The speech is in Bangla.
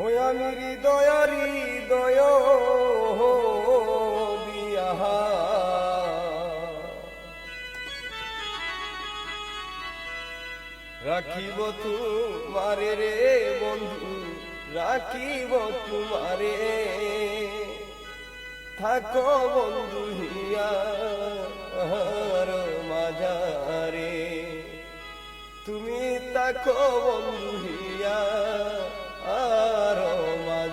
হই আমি হৃদয় দিয়া। রাখিব তোমারে রে বন্ধু, রাখিব তোমারে। থাকো বন্ধু হিয়া মাঝারে। তুমি তাকো বন্ধু হিয়া aroma